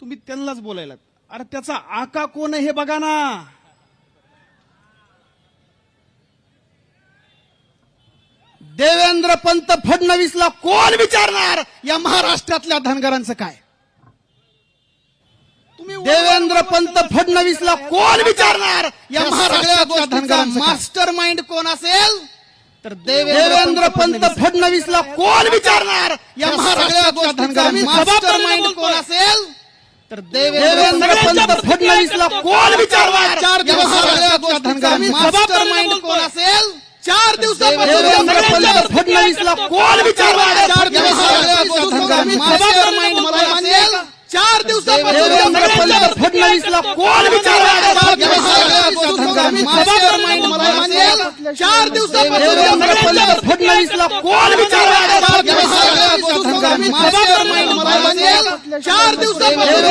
तुम्ही त्यांनाच बोलायला अरे त्याचा आका कोण आहे हे बघा ना. देवेंद्र पंत फडणवीसला कोण विचारणार? या महाराष्ट्रातल्या धनगरांचं काय? तुम्ही देवेंद्र पंत फडणवीसला कोण विचारणार? या महाराष्ट्रातल्या धनगरांचं मास्टर माइंड कोण असेल? तर देवेंद्र पंत फडणवीसला कोण विचारणार? या महाराष्ट्रातल्या धनगरांचं मास्टर माइंड कोण असेल? तर देवेंद्र पंत फडणवीसला कोण या महाराष्ट्रातल्या धनगरांचं मास्टर माइंड कोण असेल? चार पंत फडणवीसला कोण या महाराष्ट्रातल्या धनगरांचं मास्टर माइंड मला असेल? चार पंत फडणवीसला कोण या महाराष्ट्रातल्या धनगरांचं मास्टर माइंड असेल? चार देवेंद्र फडणवीसला कोण या महाराष्ट्रातल्या धनगरांचं मास्टर माइंड असेल? चार दिवसापासून